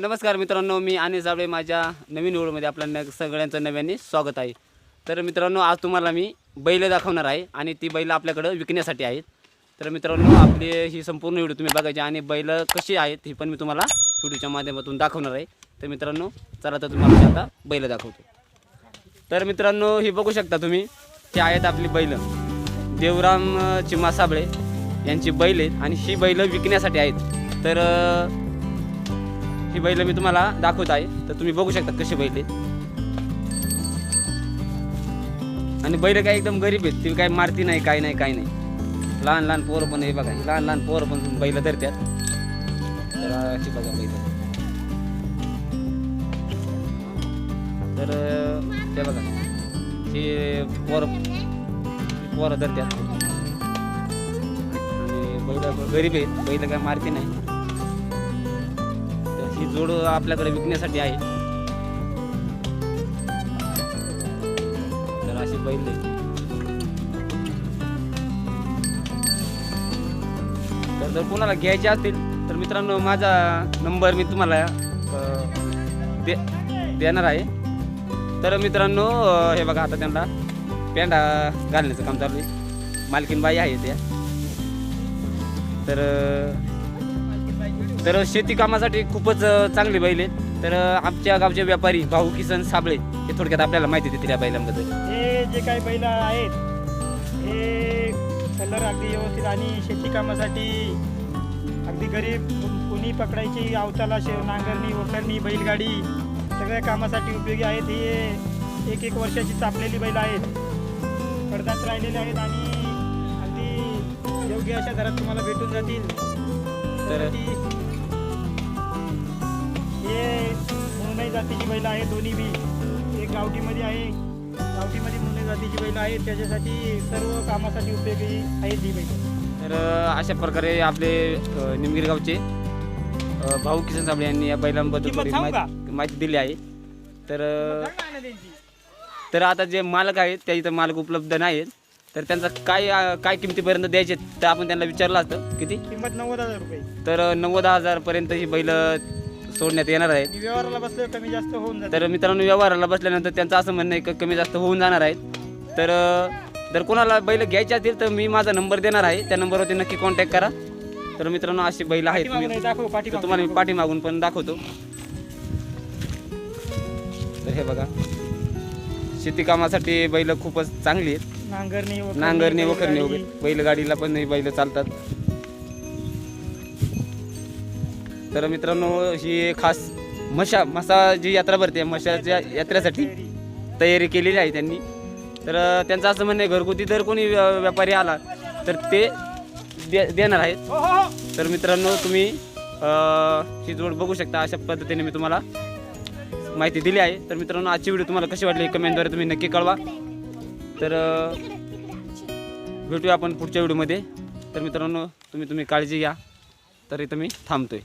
नमस्कार मित्रांनो मी आणि साबळे माझ्या नवीन व्हिडिओमध्ये आपल्या न सगळ्यांचं नव्याने स्वागत आहे. तर मित्रांनो आज तुम्हाला मी बैल दाखवणार आहे आणि ती बैल आपल्याकडं विकण्यासाठी आहेत. तर मित्रांनो आपली ही संपूर्ण व्हिडिओ तुम्ही बघायची आणि बैल कशी आहेत ही पण मी तुम्हाला व्हिडिओच्या माध्यमातून दाखवणार आहे. तर मित्रांनो चला तर तुम्हाला आता बैल दाखवतो. तर मित्रांनो ही बघू शकता तुम्ही हे आहेत आपली बैल. देवराम चिमा साबळे यांची बैल आहेत आणि ही बैल विकण्यासाठी आहेत. तर ही बैल मी तुम्हाला दाखवत आहे. तर तुम्ही बघू शकता कशी बैल आहेत. आणि बैल काय एकदम गरीब आहेत. ती काय मारती नाही काय नाही काय नाही. लहान लहान पोरं पण हे बघा. लहान लहान पोरं पण बैल धरत्यात. तर अशी बघा बैल. तर ते बघा. ते पोरं पोरं धरत्यात. आणि बैल गरीब आहेत. बैल काय मारती नाही. ही जोड आपल्याकडे विकण्यासाठी आहे. तर अशी बैल तर जर कोणाला घ्यायचे असतील तर मित्रांनो माझा नंबर मी तुम्हाला दे देणार आहे. तर मित्रांनो हे बघा आता त्यांना पेंडा घालण्याचं काम चालू आहे. मालकीन बाई आहे त्या तर तर शेती कामासाठी खूपच चांगली बैल आहेत. तर आमच्या गावचे व्यापारी भाऊ किसन साबळे हे थोडक्यात आपल्याला माहिती देतील या बैलांबद्दल. हे जे काही बैल आहेत हे कलर अगदी व्यवस्थित आणि शेती कामासाठी अगदी गरीब कुणी पकडायची अवताला शे नांगरणी वखरणी बैलगाडी सगळ्या कामासाठी उपयोगी आहेत. हे एक एक वर्षाची चापलेली बैल आहेत. पडदात राहिलेले आहेत आणि अगदी योग्य अशा दरात तुम्हाला भेटून जातील. तर ती- हे मुंबई जातीची बैल आहे दोन्ही बी. एक गावठीमध्ये आहे. गावठीमध्ये मुंबई जातीची बैल आहे त्याच्यासाठी सर्व कामासाठी उपयोगी आहेत ही बैल. तर अशा प्रकारे आपले निमगिरी गावचे भाऊ किसन साबळे यांनी या बैलांबद्दल थोडी? माहिती माहिती दिली आहे. तर तर आता जे मालक आहेत त्या इथं मालक उपलब्ध नाहीत तर त्यांचा काय काय किमतीपर्यंत द्यायचे तर आपण त्यांना विचारलं असतं. किती? किंमत नव्वद हजार रुपये. तर नव्वद हजारपर्यंत ही बैल सोडण्यात येणार आहेत. ही व्यवहाराला बसल्यावर कमी जास्त होऊन जाते. तर मित्रांनो व्यवहाराला बसल्यानंतर त्यांचं असं म्हणणं आहे की कमी जास्त होऊन जाणार आहेत. तर जर कोणाला बैल घ्यायचे असतील तर मी माझा नंबर देणार आहे. त्या नंबरवरती नक्की कॉन्टॅक्ट करा. तर मित्रांनो अशी बैल आहेत मी- तर पाठीमागून. तुम्हाला मी. पाठीमागून पण दाखवतो. तर हे बघा. शेती कामासाठी बैल खूपच चांगली आहेत. नांगरणी नांगरणी वखरणी. वगैरे. बैलगाडीला पण ही बैल चालतात. तर मित्रांनो ही खास मशा मसा जी यात्रा भरते मशाच्या यात्रेसाठी तयारी केलेली आहे त्यांनी. तर त्यांचं असं म्हणणं आहे घरगुती जर कोणी व्या- व्यापारी आला तर ते दे देणार आहेत. तर मित्रांनो तुम्ही ही जोड बघू शकता अशा पद्धतीने मी तुम्हाला माहिती दिली आहे. तर मित्रांनो आजची व्हिडिओ तुम्हाला कशी वाटली कमेंटद्वारे तुम्ही नक्की कळवा. तर भेटूया आपण पुढच्या व्हिडिओमध्ये. तर मित्रांनो तुम्ही तुम्ही काळजी घ्या. तर इथं मी थांबतोय.